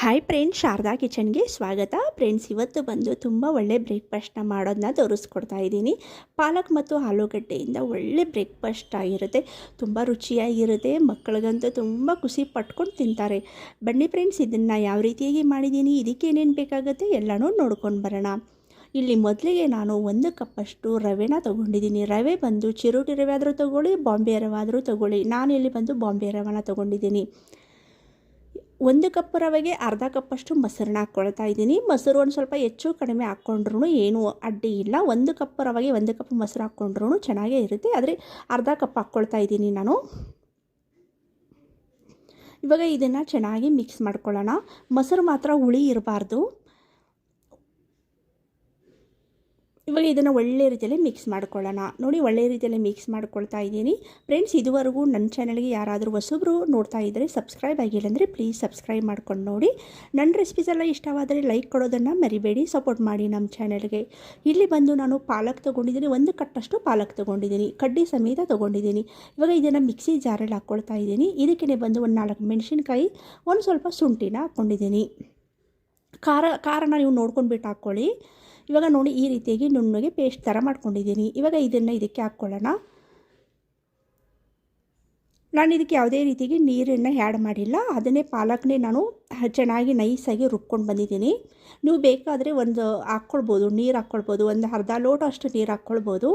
Hi friends Sharada ಕಿಚನ್ಗೆ ಸ್ವಾಗತ. Friends ಇವತ್ತು ಬಂದು ತುಂಬ ಒಳ್ಳೆ ಬ್ರೇಕ್ಫಾಸ್ಟ್ನ ಮಾಡೋದನ್ನ ತೋರಿಸ್ಕೊಡ್ತಾ ಇದ್ದೀನಿ. ಪಾಲಕ್ ಮತ್ತು ಆಲೂಗಡ್ಡೆಯಿಂದ ಒಳ್ಳೆ ಬ್ರೇಕ್ಫಾಸ್ಟ್ ಆಗಿರುತ್ತೆ. ತುಂಬ ರುಚಿಯಾಗಿರುತ್ತೆ. ಮಕ್ಕಳಿಗಂತೂ ತುಂಬ ಖುಷಿ ಪಟ್ಕೊಂಡು ತಿಂತಾರೆ. ಬನ್ನಿ ಫ್ರೆಂಡ್ಸ್ ಇದನ್ನು ಯಾವ ರೀತಿಯಾಗಿ ಮಾಡಿದ್ದೀನಿ, ಇದಕ್ಕೆ ಏನೇನು ಬೇಕಾಗುತ್ತೆ ಎಲ್ಲನೂ ನೋಡ್ಕೊಂಡು ಬರೋಣ. ಇಲ್ಲಿ ಮೊದಲಿಗೆ ನಾನು ಒಂದು ಕಪ್ಪಷ್ಟು ರವೆನ ತೊಗೊಂಡಿದ್ದೀನಿ. ರವೆ ಬಂದು ಚಿರೋಟಿ ರವೆ ಆದರೂ ತೊಗೊಳ್ಳಿ, ಬಾಂಬೆ ರವೆ ಆದರೂ ತೊಗೊಳ್ಳಿ. ನಾನು ಇಲ್ಲಿ ಬಂದು ಬಾಂಬೆ ರವೆನ ತೊಗೊಂಡಿದ್ದೀನಿ. ಒಂದು ಕಪ್ ರವೆಗೆ ಅರ್ಧ ಕಪ್ಪಷ್ಟು ಮೊಸರನ್ನ ಹಾಕ್ಕೊಳ್ತಾ ಇದ್ದೀನಿ. ಮೊಸರು ಒಂದು ಸ್ವಲ್ಪ ಹೆಚ್ಚು ಕಡಿಮೆ ಹಾಕ್ಕೊಂಡ್ರೂ ಏನೂ ಅಡ್ಡಿ ಇಲ್ಲ. ಒಂದು ಕಪ್ ರವೆಗೆ ಒಂದು ಕಪ್ ಮೊಸರು ಹಾಕ್ಕೊಂಡ್ರೂ ಚೆನ್ನಾಗೇ ಇರುತ್ತೆ. ಆದರೆ ಅರ್ಧ ಕಪ್ ಹಾಕ್ಕೊಳ್ತಾ ಇದ್ದೀನಿ ನಾನು. ಇವಾಗ ಇದನ್ನು ಚೆನ್ನಾಗಿ ಮಿಕ್ಸ್ ಮಾಡ್ಕೊಳ್ಳೋಣ. ಮೊಸರು ಮಾತ್ರ ಹುಳಿ ಇರಬಾರ್ದು. ಇವಾಗ ಇದನ್ನು ಒಳ್ಳೆ ರೀತಿಯಲ್ಲಿ ಮಿಕ್ಸ್ ಮಾಡ್ಕೊಳ್ಳೋಣ. ನೋಡಿ ಒಳ್ಳೆ ರೀತಿಯಲ್ಲಿ ಮಿಕ್ಸ್ ಮಾಡ್ಕೊಳ್ತಾ ಇದ್ದೀನಿ. ಫ್ರೆಂಡ್ಸ್ ಇದುವರೆಗೂ ನನ್ನ ಚಾನಲ್ಗೆ ಯಾರಾದರೂ ಹೊಸಬ್ರು ನೋಡ್ತಾ ಇದ್ದರೆ ಸಬ್ಸ್ಕ್ರೈಬ್ ಆಗಿಲ್ಲ ಅಂದರೆ ಪ್ಲೀಸ್ ಸಬ್ಸ್ಕ್ರೈಬ್ ಮಾಡ್ಕೊಂಡು ನೋಡಿ. ನನ್ನ ರೆಸಿಪೀಸ್ ಎಲ್ಲ ಇಷ್ಟವಾದರೆ ಲೈಕ್ ಕೊಡೋದನ್ನು ಮರಿಬೇಡಿ ಸಪೋರ್ಟ್ ಮಾಡಿ ನಮ್ಮ ಚಾನಲ್ಗೆ ಇಲ್ಲಿ ಬಂದು ನಾನು ಪಾಲಕ್ ತೊಗೊಂಡಿದ್ದೀನಿ. ಒಂದು ಕಟ್ಟಷ್ಟು ಪಾಲಕ್ ತೊಗೊಂಡಿದ್ದೀನಿ. ಕಡ್ಡಿ ಸಮೇತ ತೊಗೊಂಡಿದ್ದೀನಿ. ಇವಾಗ ಇದನ್ನು ಮಿಕ್ಸಿ ಜಾರಲ್ಲಿ ಹಾಕ್ಕೊಳ್ತಾ ಇದ್ದೀನಿ. ಇದಕ್ಕೆ ಬಂದು ಒಂದು ನಾಲ್ಕು ಮೆಣಸಿನ್ಕಾಯಿ, ಒಂದು ಸ್ವಲ್ಪ ಶುಂಠಿನ ಹಾಕ್ಕೊಂಡಿದ್ದೀನಿ ಖಾರ, ಖಾರನ ನೀವು ನೋಡ್ಕೊಂಡ್ಬಿಟ್ಟು ಹಾಕ್ಕೊಳ್ಳಿ. ಇವಾಗ ನೋಡಿ ಈ ರೀತಿಯಾಗಿ ನುಣ್ಣಗೆ ಪೇಸ್ಟ್ ಥರ ಮಾಡ್ಕೊಂಡಿದ್ದೀನಿ. ಇವಾಗ ಇದನ್ನು ಇದಕ್ಕೆ ಹಾಕ್ಕೊಳ್ಳೋಣ. ನಾನು ಇದಕ್ಕೆ ಯಾವುದೇ ರೀತಿಯಾಗಿ ನೀರನ್ನು ಆ್ಯಡ್ ಮಾಡಿಲ್ಲ. ಅದನ್ನೇ ಪಾಲಕ್ನೇ ನಾನು ಚೆನ್ನಾಗಿ ನೈಸಾಗಿ ರುಬ್ಕೊಂಡು ಬಂದಿದ್ದೀನಿ. ನೀವು ಬೇಕಾದರೆ ಒಂದು ಹಾಕ್ಕೊಳ್ಬೋದು, ನೀರು ಹಾಕ್ಕೊಳ್ಬೋದು, ಒಂದು ಅರ್ಧ ಲೋಟ ಅಷ್ಟು ನೀರು ಹಾಕ್ಕೊಳ್ಬೋದು.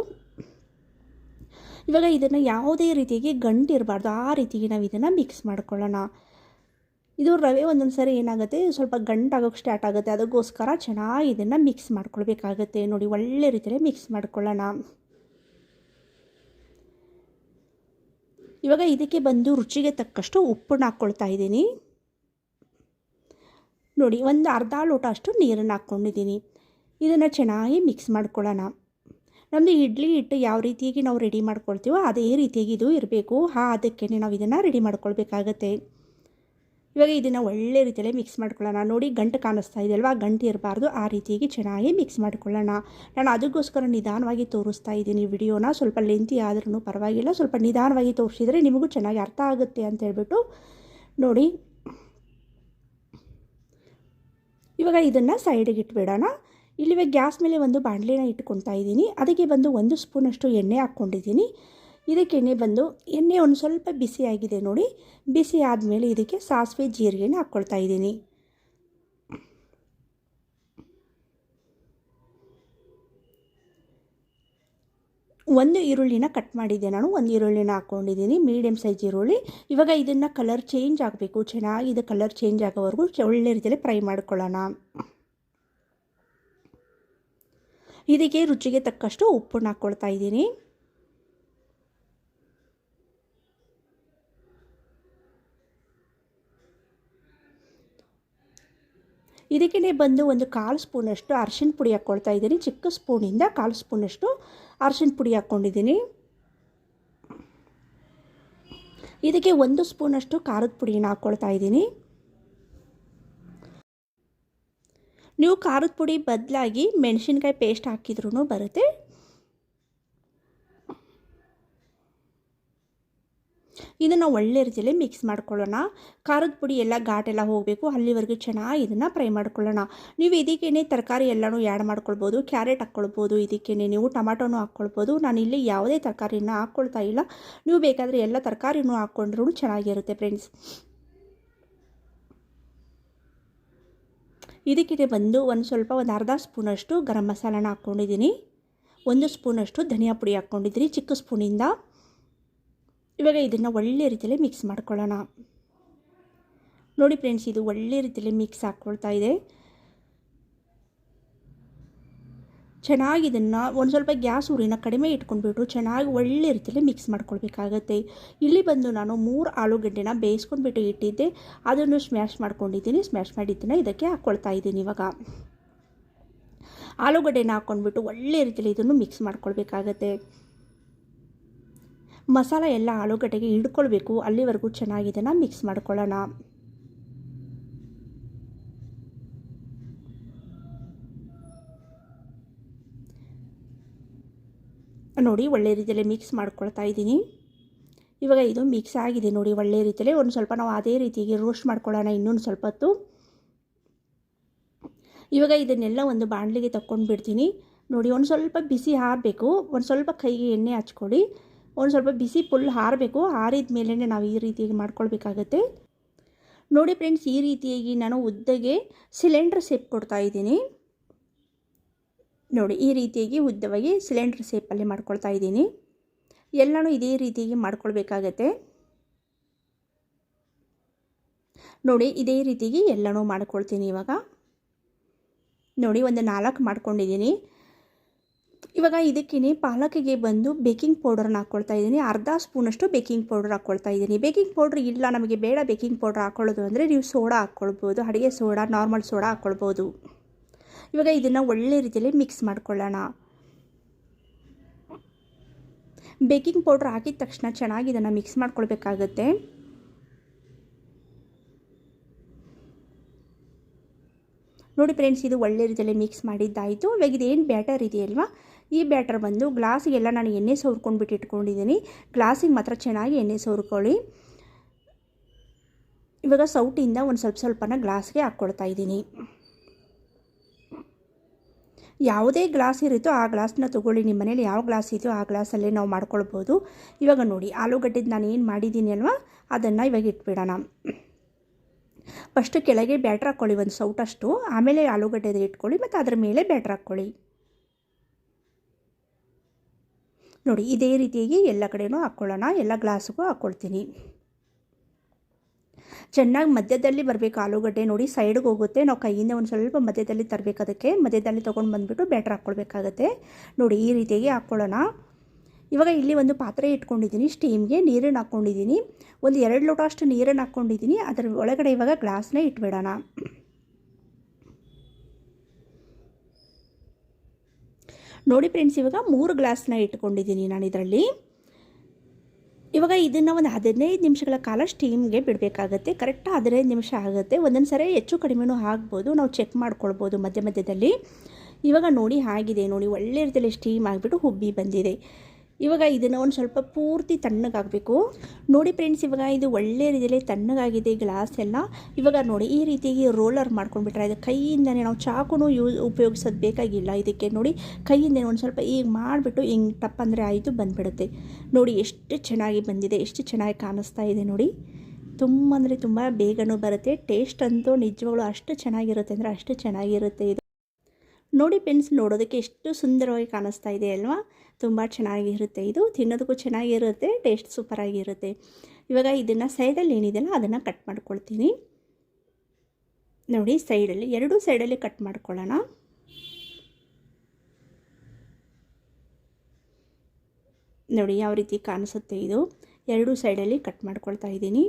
ಇವಾಗ ಇದನ್ನು ಯಾವುದೇ ರೀತಿಯಾಗಿ ಗಂಟಿರಬಾರ್ದು. ಆ ರೀತಿಗೆ ನಾವು ಇದನ್ನು ಮಿಕ್ಸ್ ಮಾಡ್ಕೊಳ್ಳೋಣ. ಇದು ರವೆ ಒಂದೊಂದು ಸರಿ ಏನಾಗುತ್ತೆ? ಸ್ವಲ್ಪ ಗಂಟಾಗೋಕ್ಕೆ ಸ್ಟಾರ್ಟ್ ಆಗುತ್ತೆ. ಅದಕ್ಕೋಸ್ಕರ ಚೆನ್ನಾಗಿ ಇದನ್ನು ಮಿಕ್ಸ್ ಮಾಡ್ಕೊಳ್ಬೇಕಾಗತ್ತೆ. ನೋಡಿ, ಒಳ್ಳೆ ರೀತಿಯಲ್ಲಿ ಮಿಕ್ಸ್ ಮಾಡ್ಕೊಳ್ಳೋಣ. ಇವಾಗ ಇದಕ್ಕೆ ಬಂದು ರುಚಿಗೆ ತಕ್ಕಷ್ಟು ಉಪ್ಪನ್ನು ಹಾಕ್ಕೊಳ್ತಾ ಇದ್ದೀನಿ. ನೋಡಿ, ಒಂದು ಅರ್ಧ ಲೋಟ ಅಷ್ಟು ನೀರನ್ನು ಹಾಕ್ಕೊಂಡಿದ್ದೀನಿ. ಇದನ್ನು ಚೆನ್ನಾಗಿ ಮಿಕ್ಸ್ ಮಾಡ್ಕೊಳ್ಳೋಣ. ನಮ್ಮದು ಇಡ್ಲಿ ಹಿಟ್ಟು ಯಾವ ರೀತಿಯಾಗಿ ನಾವು ರೆಡಿ ಮಾಡ್ಕೊಳ್ತೀವೋ, ಅದೇ ರೀತಿಯಾಗಿ ಇದು ಇರಬೇಕು. ಹಾ ಅದಕ್ಕೆ ನಾವು ಇದನ್ನು ರೆಡಿ ಮಾಡ್ಕೊಳ್ಬೇಕಾಗತ್ತೆ. ಇವಾಗ ಇದನ್ನು ಒಳ್ಳೆ ರೀತಿಯಲ್ಲಿ ಮಿಕ್ಸ್ ಮಾಡ್ಕೊಳ್ಳೋಣ. ನೋಡಿ ಗಂಟು ಕಾಣಿಸ್ತಾ ಇದೆ ಅಲ್ವಾ? ಗಂಟು ಇರಬಾರ್ದು. ಆ ರೀತಿಯಾಗಿ ಚೆನ್ನಾಗಿ ಮಿಕ್ಸ್ ಮಾಡ್ಕೊಳ್ಳೋಣ. ನಾನು ಅದಕ್ಕೋಸ್ಕರ ನಿಧಾನವಾಗಿ ತೋರಿಸ್ತಾ ಇದ್ದೀನಿ ವಿಡಿಯೋನ. ಸ್ವಲ್ಪ ಲೆಂತಿ ಆದ್ರೂ ಪರವಾಗಿಲ್ಲ. ಸ್ವಲ್ಪ ನಿಧಾನವಾಗಿ ತೋರಿಸಿದರೆ ನಿಮಗೂ ಚೆನ್ನಾಗಿ ಅರ್ಥ ಆಗುತ್ತೆ ಅಂತ ಹೇಳ್ಬಿಟ್ಟು ನೋಡಿ. ಇವಾಗ ಇದನ್ನು ಸೈಡಿಗೆ ಇಟ್ಬಿಡೋಣ. ಇಲ್ಲಿವೆ ಗ್ಯಾಸ್ ಮೇಲೆ ಒಂದು ಬಾಣಲೆನ ಇಟ್ಕೊತಾ ಇದ್ದೀನಿ. ಅದಕ್ಕೆ ಬಂದು ಒಂದು ಸ್ಪೂನಷ್ಟು ಎಣ್ಣೆ ಹಾಕ್ಕೊಂಡಿದ್ದೀನಿ. ಇದಕ್ಕೆ ಎಣ್ಣೆ ಬಂದು, ಎಣ್ಣೆ ಒಂದು ಸ್ವಲ್ಪ ಬಿಸಿಯಾಗಿದೆ ನೋಡಿ. ಬಿಸಿ ಆದಮೇಲೆ ಇದಕ್ಕೆ ಸಾಸಿವೆ ಜೀರಿಗೆನ ಹಾಕ್ಕೊಳ್ತಾ ಇದ್ದೀನಿ. ಒಂದು ಈರುಳ್ಳಿನ ಕಟ್ ಮಾಡಿದ್ದೆ ನಾನು. ಒಂದು ಈರುಳ್ಳಿನ ಹಾಕ್ಕೊಂಡಿದ್ದೀನಿ ಮೀಡಿಯಮ್ ಸೈಜ್ ಈರುಳ್ಳಿ. ಇವಾಗ ಇದನ್ನು ಕಲರ್ ಚೇಂಜ್ ಆಗಬೇಕು. ಚೆನ್ನಾಗಿ ಇದು ಕಲರ್ ಚೇಂಜ್ ಆಗೋವರೆಗೂ ಒಳ್ಳೆ ರೀತಿಯಲ್ಲಿ ಫ್ರೈ ಮಾಡ್ಕೊಳ್ಳೋಣ. ಇದಕ್ಕೆ ರುಚಿಗೆ ತಕ್ಕಷ್ಟು ಉಪ್ಪನ್ನು ಹಾಕ್ಕೊಳ್ತಾ ಇದ್ದೀನಿ. ಇದಕ್ಕೆ ಬಂದು ಒಂದು ಕಾಲು ಸ್ಪೂನಷ್ಟು ಅರ್ಶಿಣ ಪುಡಿ ಹಾಕ್ಕೊಳ್ತಾ ಇದ್ದೀನಿ. ಚಿಕ್ಕ ಸ್ಪೂನಿಂದ ಕಾಲು ಸ್ಪೂನಷ್ಟು ಅರ್ಶಿಣ ಪುಡಿ ಹಾಕ್ಕೊಂಡಿದ್ದೀನಿ. ಇದಕ್ಕೆ ಒಂದು ಸ್ಪೂನಷ್ಟು ಖಾರದ ಪುಡಿನ ಹಾಕ್ಕೊಳ್ತಾ ಇದ್ದೀನಿ. ನೀವು ಖಾರದ ಪುಡಿ ಬದಲಾಗಿ ಮೆಣಸಿನ್ಕಾಯಿ ಪೇಸ್ಟ್ ಹಾಕಿದ್ರೂ ಬರುತ್ತೆ. ಇದನ್ನು ಒಳ್ಳೆ ರೀತಿಯಲ್ಲಿ ಮಿಕ್ಸ್ ಮಾಡ್ಕೊಳ್ಳೋಣ. ಖಾರದ ಪುಡಿ ಎಲ್ಲ ಘಾಟೆಲ್ಲ ಹೋಗಬೇಕು. ಅಲ್ಲಿವರೆಗೂ ಚೆನ್ನಾಗಿ ಇದನ್ನು ಫ್ರೈ ಮಾಡ್ಕೊಳ್ಳೋಣ. ನೀವು ಇದಕ್ಕೇನೆ ತರಕಾರಿ ಎಲ್ಲನೂ ಆ್ಯಡ್ ಮಾಡ್ಕೊಳ್ಬೋದು. ಕ್ಯಾರೆಟ್ ಹಾಕ್ಕೊಳ್ಬೋದು. ಇದಕ್ಕೇನೆ ನೀವು ಟೊಮಾಟೋನು ಹಾಕ್ಕೊಳ್ಬೋದು. ನಾನು ಇಲ್ಲಿ ಯಾವುದೇ ತರಕಾರಿನ ಹಾಕ್ಕೊಳ್ತಾ ಇಲ್ಲ. ನೀವು ಬೇಕಾದರೆ ಎಲ್ಲ ತರಕಾರಿನೂ ಹಾಕ್ಕೊಂಡ್ರೂ ಚೆನ್ನಾಗಿರುತ್ತೆ ಫ್ರೆಂಡ್ಸ್ ಇದಕ್ಕೆ ಬಂದು ಒಂದು ಸ್ವಲ್ಪ ಒಂದು ಅರ್ಧ ಸ್ಪೂನಷ್ಟು ಗರಂ ಮಸಾಲಾನ ಹಾಕ್ಕೊಂಡಿದ್ದೀನಿ. ಒಂದು ಸ್ಪೂನಷ್ಟು ಧನಿಯಾ ಪುಡಿ ಹಾಕ್ಕೊಂಡಿದ್ದೀನಿ. ಚಿಕ್ಕ ಸ್ಪೂನಿಂದ. ಇವಾಗ ಇದನ್ನು ಒಳ್ಳೆ ರೀತಿಯಲ್ಲಿ ಮಿಕ್ಸ್ ಮಾಡ್ಕೊಳ್ಳೋಣ. ನೋಡಿ ಫ್ರೆಂಡ್ಸ್ ಇದು ಒಳ್ಳೆ ರೀತಿಯಲ್ಲಿ ಮಿಕ್ಸ್ ಹಾಕ್ಕೊಳ್ತಾ ಇದೆ. ಚೆನ್ನಾಗಿ ಇದನ್ನು ಒಂದು ಸ್ವಲ್ಪ ಗ್ಯಾಸ್ ಉರಿನ ಕಡಿಮೆ ಇಟ್ಕೊಂಡ್ಬಿಟ್ಟು ಚೆನ್ನಾಗಿ ಒಳ್ಳೆ ರೀತಿಯಲ್ಲಿ ಮಿಕ್ಸ್ ಮಾಡ್ಕೊಳ್ಬೇಕಾಗತ್ತೆ. ಇಲ್ಲಿ ಬಂದು ನಾನು ಮೂರು ಆಲೂಗಡ್ಡೆನ ಬೇಯಿಸ್ಕೊಂಡ್ಬಿಟ್ಟು ಇಟ್ಟಿದ್ದೆ. ಅದನ್ನು ಸ್ಮ್ಯಾಶ್ ಮಾಡ್ಕೊಂಡಿದ್ದೀನಿ. ಸ್ಮ್ಯಾಶ್ ಮಾಡಿದ್ದನ್ನು ಇದಕ್ಕೆ ಹಾಕ್ಕೊಳ್ತಾ ಇದ್ದೀನಿ ಇವಾಗ. ಆಲೂಗಡ್ಡೆನ ಹಾಕ್ಕೊಂಡ್ಬಿಟ್ಟು ಒಳ್ಳೆ ರೀತಿಯಲ್ಲಿ ಇದನ್ನು ಮಿಕ್ಸ್ ಮಾಡ್ಕೊಳ್ಬೇಕಾಗತ್ತೆ. ಮಸಾಲ ಎಲ್ಲ ಆಲೂಗಡ್ಡೆಗೆ ಹಿಡ್ಕೊಳ್ಬೇಕು ಅಲ್ಲಿವರೆಗೂ ಚೆನ್ನಾಗಿ ಇದನ್ನು ಮಿಕ್ಸ್ ಮಾಡ್ಕೊಳ್ಳೋಣ. ನೋಡಿ, ಒಳ್ಳೆ ರೀತಿಯಲ್ಲಿ ಮಿಕ್ಸ್ ಮಾಡ್ಕೊಳ್ತಾ ಇದ್ದೀನಿ. ಇವಾಗ ಇದು ಮಿಕ್ಸ್ ಆಗಿದೆ ನೋಡಿ, ಒಳ್ಳೆ ರೀತಿಯಲ್ಲಿ. ಒಂದು ಸ್ವಲ್ಪ ನಾವು ಅದೇ ರೀತಿಗೆ ರೋಸ್ಟ್ ಮಾಡ್ಕೊಳ್ಳೋಣ ಇನ್ನೊಂದು ಸ್ವಲ್ಪ ಹೊತ್ತು ಇವಾಗ ಇದನ್ನೆಲ್ಲ ಒಂದು ಬಾಣಲಿಗೆ ತಗೊಂಡು ಬಿಡ್ತೀನಿ ನೋಡಿ, ಒಂದು ಸ್ವಲ್ಪ ಬಿಸಿ ಹಾರಬೇಕು ಒಂದು ಸ್ವಲ್ಪ ಕೈಗೆ ಎಣ್ಣೆ ಹಚ್ಕೊಳ್ಳಿ. ಒಂದು ಸ್ವಲ್ಪ ಬಿಸಿ ಫುಲ್ ಹಾರಬೇಕು. ಹಾರಿದ ಮೇಲೇ ನಾವು ಈ ರೀತಿಯಾಗಿ ಮಾಡ್ಕೊಳ್ಬೇಕಾಗತ್ತೆ. ನೋಡಿ ಫ್ರೆಂಡ್ಸ್, ಈ ರೀತಿಯಾಗಿ ನಾನು ಉದ್ದಗೆ ಸಿಲಿಂಡ್ರ್ ಸೇಪ್ ಕೊಡ್ತಾ ಇದ್ದೀನಿ. ನೋಡಿ, ಈ ರೀತಿಯಾಗಿ ಉದ್ದವಾಗಿ ಸಿಲಿಂಡ್ರ್ ಸೇಪಲ್ಲಿ ಮಾಡ್ಕೊಳ್ತಾ ಇದ್ದೀನಿ. ಎಲ್ಲನೂ ಇದೇ ರೀತಿಯಾಗಿ ಮಾಡ್ಕೊಳ್ಬೇಕಾಗತ್ತೆ. ನೋಡಿ, ಇದೇ ರೀತಿಯಾಗಿ ಎಲ್ಲನೂ ಮಾಡ್ಕೊಳ್ತೀನಿ ಇವಾಗ. ನೋಡಿ, ಒಂದು ನಾಲ್ಕು ಮಾಡ್ಕೊಂಡಿದ್ದೀನಿ. ಇವಾಗ ಇದಕ್ಕೇ ಪಾಲಕಿಗೆ ಬಂದು ಬೇಕಿಂಗ್ ಪೌಡರ್ನ ಹಾಕ್ಕೊಳ್ತಾ ಇದ್ದೀನಿ. ಅರ್ಧ ಸ್ಪೂನಷ್ಟು ಬೇಕಿಂಗ್ ಪೌಡರ್ ಹಾಕ್ಕೊಳ್ತಾ ಇದ್ದೀನಿ. ಬೇಕಿಂಗ್ ಪೌಡ್ರ್ ಇಲ್ಲ, ನಮಗೆ ಬೇಡ ಬೇಕಿಂಗ್ ಪೌಡ್ರ್ ಹಾಕ್ಕೊಳ್ಳೋದು ಅಂದರೆ ನೀವು ಸೋಡಾ ಹಾಕ್ಕೊಳ್ಬೋದು ಅಡುಗೆ ಸೋಡಾ, ನಾರ್ಮಲ್ ಸೋಡಾ ಹಾಕ್ಕೊಳ್ಬೋದು ಇವಾಗ ಇದನ್ನು ಒಳ್ಳೆ ರೀತಿಯಲ್ಲಿ ಮಿಕ್ಸ್ ಮಾಡ್ಕೊಳ್ಳೋಣ. ಬೇಕಿಂಗ್ ಪೌಡ್ರ್ ಹಾಕಿದ ತಕ್ಷಣ ಚೆನ್ನಾಗಿ ಇದನ್ನು ಮಿಕ್ಸ್ ಮಾಡ್ಕೊಳ್ಬೇಕಾಗತ್ತೆ. ನೋಡಿ ಫ್ರೆಂಡ್ಸ್, ಇದು ಒಳ್ಳೆ ರೀತಿಯಲ್ಲಿ ಮಿಕ್ಸ್ ಮಾಡಿದ್ದಾಯಿತು. ಇವಾಗ ಇದೇನು ಬ್ಯಾಟರ್ ಇದೆಯಲ್ವಾ? ಈ ಬ್ಯಾಟರ್ ಬಂದು ಗ್ಲಾಸಿಗೆಲ್ಲ ನಾನು ಎಣ್ಣೆ ಸೋರ್ಕೊಂಡ್ಬಿಟ್ಟು ಇಟ್ಕೊಂಡಿದ್ದೀನಿ. ಗ್ಲಾಸಿಗೆ ಮಾತ್ರ ಚೆನ್ನಾಗಿ ಎಣ್ಣೆ ಸೋರ್ಕೊಳ್ಳಿ ಇವಾಗ ಸೌಟಿಂದ ಒಂದು ಸ್ವಲ್ಪ ಸ್ವಲ್ಪನ ಗ್ಲಾಸ್ಗೆ ಹಾಕ್ಕೊಳ್ತಾ ಇದ್ದೀನಿ. ಯಾವುದೇ ಗ್ಲಾಸ್ ಇರುತ್ತೋ ಆ ಗ್ಲಾಸ್ನ ತೊಗೊಳ್ಳಿ. ನಿಮ್ಮ ಮನೇಲಿ ಯಾವ ಗ್ಲಾಸ್ ಇದೆಯೋ ಆ ಗ್ಲಾಸಲ್ಲೇ ನಾವು ಮಾಡ್ಕೊಳ್ಬೋದು. ಇವಾಗ ನೋಡಿ, ಆಲೂಗಡ್ಡೆದು ನಾನು ಏನು ಮಾಡಿದ್ದೀನಿ ಅಲ್ವಾ? ಅದನ್ನು ಇವಾಗ ಇಟ್ಬಿಡೋಣ. ಫಸ್ಟು ಕೆಳಗೆ ಬ್ಯಾಟ್ರ್ ಹಾಕ್ಕೊಳ್ಳಿ, ಒಂದು ಸೌಟಷ್ಟು. ಆಮೇಲೆ ಆಲೂಗಡ್ಡೆದು ಇಟ್ಕೊಳ್ಳಿ, ಮತ್ತು ಅದ್ರ ಮೇಲೆ ಬ್ಯಾಟ್ರ್ ಹಾಕ್ಕೊಳ್ಳಿ. ನೋಡಿ, ಇದೇ ರೀತಿಯಾಗಿ ಎಲ್ಲ ಕಡೆಯೂ ಹಾಕ್ಕೊಳ್ಳೋಣ. ಎಲ್ಲ ಗ್ಲಾಸ್ಗೂ ಹಾಕ್ಕೊಳ್ತೀನಿ. ಚೆನ್ನಾಗಿ ಮಧ್ಯದಲ್ಲಿ ಬರಬೇಕು ಆಲೂಗಡ್ಡೆ ನೋಡಿ, ಸೈಡ್ಗೆ ಹೋಗುತ್ತೆ. ನಾವು ಕೈಯಿಂದ ಒಂದು ಸ್ವಲ್ಪ ಮಧ್ಯದಲ್ಲಿ ತರಬೇಕು ಅದಕ್ಕೆ. ಮಧ್ಯದಲ್ಲಿ ತೊಗೊಂಡು ಬಂದುಬಿಟ್ಟು ಬ್ಯಾಟ್ರ್ ಹಾಕ್ಕೊಳ್ಬೇಕಾಗತ್ತೆ. ನೋಡಿ, ಈ ರೀತಿಯಾಗಿ ಹಾಕ್ಕೊಳ್ಳೋಣ. ಇವಾಗ ಇಲ್ಲಿ ಒಂದು ಪಾತ್ರೆ ಇಟ್ಕೊಂಡಿದ್ದೀನಿ, ಸ್ಟೀಮ್ಗೆ ನೀರನ್ನು ಹಾಕ್ಕೊಂಡಿದ್ದೀನಿ. ಒಂದು ಎರಡು ಲೋಟ ಅಷ್ಟು ನೀರನ್ನು ಹಾಕ್ಕೊಂಡಿದ್ದೀನಿ. ಅದರ ಒಳಗಡೆ ಇವಾಗ ಗ್ಲಾಸ್ನ ಇಟ್ಬಿಡೋಣ. ನೋಡಿ ಫ್ರೆಂಡ್ಸ್ ಇವಾಗ ಮೂರು ಗ್ಲಾಸ್ನ ಇಟ್ಕೊಂಡಿದ್ದೀನಿ ನಾನು ಇದರಲ್ಲಿ. ಇವಾಗ ಇದನ್ನು ಒಂದು ಹದಿನೈದು ನಿಮಿಷಗಳ ಕಾಲ ಸ್ಟೀಮ್ಗೆ ಬಿಡಬೇಕಾಗತ್ತೆ. ಕರೆಕ್ಟ್ ಹದಿನೈದು ನಿಮಿಷ ಆಗುತ್ತೆ. ಒಂದೊಂದು ಸರಿ ಹೆಚ್ಚು ಕಡಿಮೆನೂ ಆಗ್ಬೋದು. ನಾವು ಚೆಕ್ ಮಾಡ್ಕೊಳ್ಬೋದು ಮಧ್ಯ ಮಧ್ಯದಲ್ಲಿ. ಇವಾಗ ನೋಡಿ ಆಗಿದೆ ನೋಡಿ, ಒಳ್ಳೆ ರೀತಿಯಲ್ಲಿ ಸ್ಟೀಮ್ ಆಗಿಬಿಟ್ಟು ಹುಬ್ಬಿ ಬಂದಿದೆ. ಇವಾಗ ಇದನ್ನು ಒಂದು ಸ್ವಲ್ಪ ಪೂರ್ತಿ ತಣ್ಣಗಾಗಬೇಕು ನೋಡಿ ಫ್ರೆಂಡ್ಸ್ ಇವಾಗ ಇದು ಒಳ್ಳೆ ರೀತಿಯಲ್ಲಿ ತಣ್ಣಗಾಗಿದೆ ಗ್ಲಾಸ್ ಎಲ್ಲ. ಇವಾಗ ನೋಡಿ ಈ ರೀತಿಯಾಗಿ ರೋಲರ್ ಮಾಡ್ಕೊಂಡ್ಬಿಟ್ರೆ ಇದು ಕೈಯಿಂದನೇ ನಾವು ಚಾಕುನು ಯೂಸ್ ಉಪಯೋಗಿಸೋದು ಬೇಕಾಗಿಲ್ಲ ಇದಕ್ಕೆ. ನೋಡಿ ಕೈಯಿಂದನೇ ಒಂದು ಸ್ವಲ್ಪ ಈಗ ಮಾಡಿಬಿಟ್ಟು ಹಿಂಗೆ ಟಪ್ ಅಂದರೆ ಆಯಿತು ಬಂದುಬಿಡುತ್ತೆ. ನೋಡಿ ಎಷ್ಟು ಚೆನ್ನಾಗಿ ಬಂದಿದೆ, ಎಷ್ಟು ಚೆನ್ನಾಗಿ ಕಾಣಿಸ್ತಾ ಇದೆ ನೋಡಿ. ತುಂಬ ಅಂದರೆ ತುಂಬ ಬೇಗನೂ ಬರುತ್ತೆ ಟೇಸ್ಟ್ ಅಂತೂ ನಿಜವಾಗ್ಲೂ ಅಷ್ಟು ಚೆನ್ನಾಗಿರುತ್ತೆ ಅಂದರೆ ಅಷ್ಟು ಚೆನ್ನಾಗಿರುತ್ತೆ ಇದು. ನೋಡಿ ಪೆನ್ಸ್ ನೋಡೋದಕ್ಕೆ ಎಷ್ಟು ಸುಂದರವಾಗಿ ಕಾಣಿಸ್ತಾ ಇದೆ ಅಲ್ವಾ? ತುಂಬ ಚೆನ್ನಾಗಿರುತ್ತೆ ಇದು. ತಿನ್ನೋದಕ್ಕೂ ಚೆನ್ನಾಗಿರುತ್ತೆ, ಟೇಸ್ಟ್ ಸೂಪರಾಗಿರುತ್ತೆ. ಇವಾಗ ಇದನ್ನು ಸೈಡಲ್ಲಿ ಏನಿದೆಯಲ್ಲ, ಅದನ್ನು ಕಟ್ ಮಾಡ್ಕೊಳ್ತೀನಿ. ನೋಡಿ, ಸೈಡಲ್ಲಿ, ಎರಡೂ ಸೈಡಲ್ಲಿ ಕಟ್ ಮಾಡ್ಕೊಳ್ಳೋಣ. ನೋಡಿ, ಯಾವ ರೀತಿ ಕಾಣಿಸುತ್ತೆ ಇದು. ಎರಡೂ ಸೈಡಲ್ಲಿ ಕಟ್ ಮಾಡ್ಕೊಳ್ತಾ ಇದ್ದೀನಿ.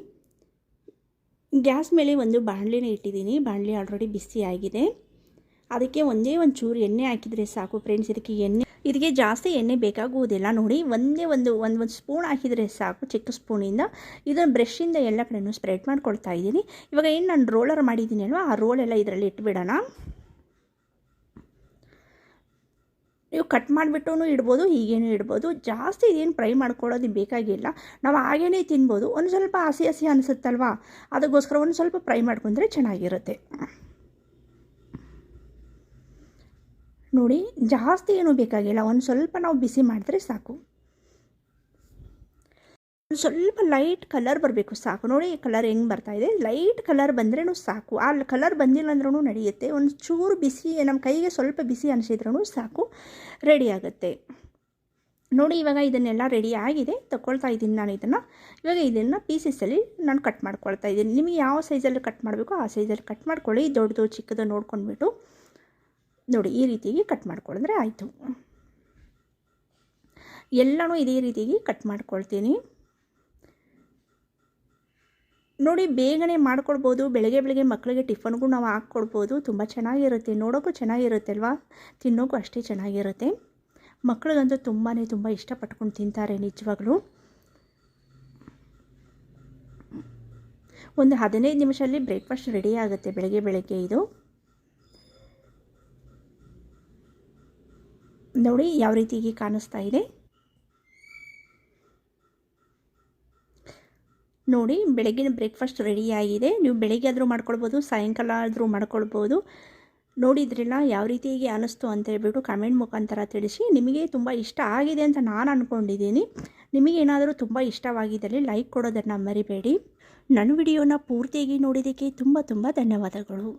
ಗ್ಯಾಸ್ ಮೇಲೆ ಒಂದು ಬಾಣಲಿನ ಇಟ್ಟಿದ್ದೀನಿ. ಬಾಣಲಿ ಆಲ್ರೆಡಿ ಬಿಸಿ ಆಗಿದೆ ಅದಕ್ಕೆ ಒಂದೇ ಒಂದು ಚೂರು ಎಣ್ಣೆ ಹಾಕಿದರೆ ಸಾಕು ಫ್ರೆಂಡ್ಸ್ ಇದಕ್ಕೆ ಎಣ್ಣೆ, ಇದಕ್ಕೆ ಜಾಸ್ತಿ ಎಣ್ಣೆ ಬೇಕಾಗುವುದಿಲ್ಲ. ನೋಡಿ, ಒಂದೇ ಒಂದು ಒಂದು ಒಂದು ಸ್ಪೂನ್ ಹಾಕಿದರೆ ಸಾಕು, ಚಿಕ್ಕ ಸ್ಪೂನಿಂದ ಇದನ್ನು ಬ್ರಷಿಂದ ಎಲ್ಲ ಕಡೆಯೂ ಸ್ಪ್ರೆಡ್ ಮಾಡ್ಕೊಳ್ತಾ ಇದ್ದೀನಿ. ಇವಾಗ ಏನು ನಾನು ರೋಲರ್ ಮಾಡಿದ್ದೀನಿ ಅಲ್ವಾ, ಆ ರೋಲೆಲ್ಲ ಇದರಲ್ಲಿ ಇಟ್ಬಿಡೋಣ. ನೀವು ಕಟ್ ಮಾಡಿಬಿಟ್ಟು ಇಡ್ಬೋದು, ಹೀಗೇನೂ ಇಡ್ಬೋದು. ಜಾಸ್ತಿ ಇದೇನು ಫ್ರೈ ಮಾಡ್ಕೊಳ್ಳೋದು ಬೇಕಾಗಿಲ್ಲ. ನಾವು ಹಾಗೇ ತಿನ್ಬೋದು. ಒಂದು ಸ್ವಲ್ಪ ಹಸಿ ಹಸಿ ಅನಿಸುತ್ತಲ್ವಾ, ಅದಕ್ಕೋಸ್ಕರ ಒಂದು ಸ್ವಲ್ಪ ಫ್ರೈ ಮಾಡ್ಕೊಂಡ್ರೆ ಚೆನ್ನಾಗಿರುತ್ತೆ. ನೋಡಿ, ಜಾಸ್ತಿ ಏನೂ ಬೇಕಾಗಿಲ್ಲ. ಒಂದು ಸ್ವಲ್ಪ ನಾವು ಬಿಸಿ ಮಾಡಿದ್ರೆ ಸಾಕು. ಒಂದು ಸ್ವಲ್ಪ ಲೈಟ್ ಕಲರ್ ಬರಬೇಕು, ಸಾಕು. ನೋಡಿ ಕಲರ್ ಹೆಂಗೆ ಬರ್ತಾಯಿದೆ ಲೈಟ್ ಕಲರ್ ಬಂದ್ರೂ ಸಾಕು. ಆ ಕಲರ್ ಬಂದಿಲ್ಲ ಅಂದ್ರೂ ನಡೆಯುತ್ತೆ. ಒಂದು ಚೂರು ಬಿಸಿ ನಮ್ಮ ಕೈಗೆ ಸ್ವಲ್ಪ ಬಿಸಿ ಅನಿಸಿದ್ರೂ ಸಾಕು. ರೆಡಿ ಆಗುತ್ತೆ. ನೋಡಿ, ಇವಾಗ ಇದನ್ನೆಲ್ಲ ರೆಡಿ ಆಗಿದೆ. ತಗೊಳ್ತಾ ಇದ್ದೀನಿ ನಾನು ಇದನ್ನು. ಇವಾಗ ಇದನ್ನು ಪೀಸಸಲ್ಲಿ ನಾನು ಕಟ್ ಮಾಡ್ಕೊಳ್ತಾ ಇದ್ದೀನಿ. ನಿಮಗೆ ಯಾವ ಸೈಜಲ್ಲಿ ಕಟ್ ಮಾಡಬೇಕು ಆ ಸೈಜಲ್ಲಿ ಕಟ್ ಮಾಡ್ಕೊಳ್ಳಿ. ದೊಡ್ಡದು, ಚಿಕ್ಕದು ನೋಡ್ಕೊಂಡ್ಬಿಟ್ಟು. ನೋಡಿ, ಈ ರೀತಿಯಾಗಿ ಕಟ್ ಮಾಡ್ಕೊಳ್ಳಿದ್ರೆ ಆಯಿತು. ಎಲ್ಲನೂ ಇದೇ ರೀತಿಯಾಗಿ ಕಟ್ ಮಾಡ್ಕೊಳ್ತೀನಿ. ನೋಡಿ, ಬೇಗನೆ ಮಾಡ್ಕೊಳ್ಬೋದು. ಬೆಳಗ್ಗೆ ಬೆಳಗ್ಗೆ ಮಕ್ಕಳಿಗೆ ಟಿಫನ್ಗೂ ನಾವು ಹಾಕ್ಕೊಡ್ಬೋದು. ತುಂಬ ಚೆನ್ನಾಗಿರುತ್ತೆ. ನೋಡೋಕ್ಕೂ ಚೆನ್ನಾಗಿರುತ್ತೆ ಅಲ್ವಾ? ತಿನ್ನೋಕ್ಕೂ ಅಷ್ಟೇ ಚೆನ್ನಾಗಿರುತ್ತೆ. ಮಕ್ಕಳಿಗಂತೂ ತುಂಬಾ ತುಂಬ ಇಷ್ಟಪಟ್ಕೊಂಡು ತಿಂತಾರೆ ನಿಜವಾಗ್ಲೂ. ಒಂದು ಹದಿನೈದು ನಿಮಿಷದಲ್ಲಿ ಬ್ರೇಕ್ಫಾಸ್ಟ್ ರೆಡಿ ಆಗುತ್ತೆ ಬೆಳಗ್ಗೆ ಬೆಳಗ್ಗೆ ಇದು. ನೋಡಿ ಯಾವ ರೀತಿಗೆ ಕಾಣಿಸ್ತಾ ಇದೆ. ನೋಡಿ ಬೆಳಗಿನ ಬ್ರೇಕ್ಫಾಸ್ಟ್ ರೆಡಿ ಆಗಿದೆ. ನೀವು ಬೆಳಗ್ಗೆ ಆದರೂ ಮಾಡ್ಕೊಳ್ಬೋದು, ಸಾಯಂಕಾಲ ಆದರೂ ಮಾಡ್ಕೊಳ್ಬೋದು. ನೋಡಿದ್ರಲ್ಲ ಯಾವ ರೀತಿಯಾಗಿ ಅನ್ನಿಸ್ತು ಅಂತ ಹೇಳ್ಬಿಟ್ಟು ಕಮೆಂಟ್ ಮುಖಾಂತರ ತಿಳಿಸಿ. ನಿಮಗೆ ತುಂಬ ಇಷ್ಟ ಆಗಿದೆ ಅಂತ ನಾನು ಅಂದ್ಕೊಂಡಿದ್ದೀನಿ ನಿಮಗೇನಾದರೂ ತುಂಬ ಇಷ್ಟವಾಗಿದ್ದಲ್ಲಿ ಲೈಕ್ ಕೊಡೋದನ್ನು ಮರಿಬೇಡಿ. ನನ್ನ ವಿಡಿಯೋನ ಪೂರ್ತಿಯಾಗಿ ನೋಡಿದ್ದಕ್ಕೆ ತುಂಬ ತುಂಬ ಧನ್ಯವಾದಗಳು.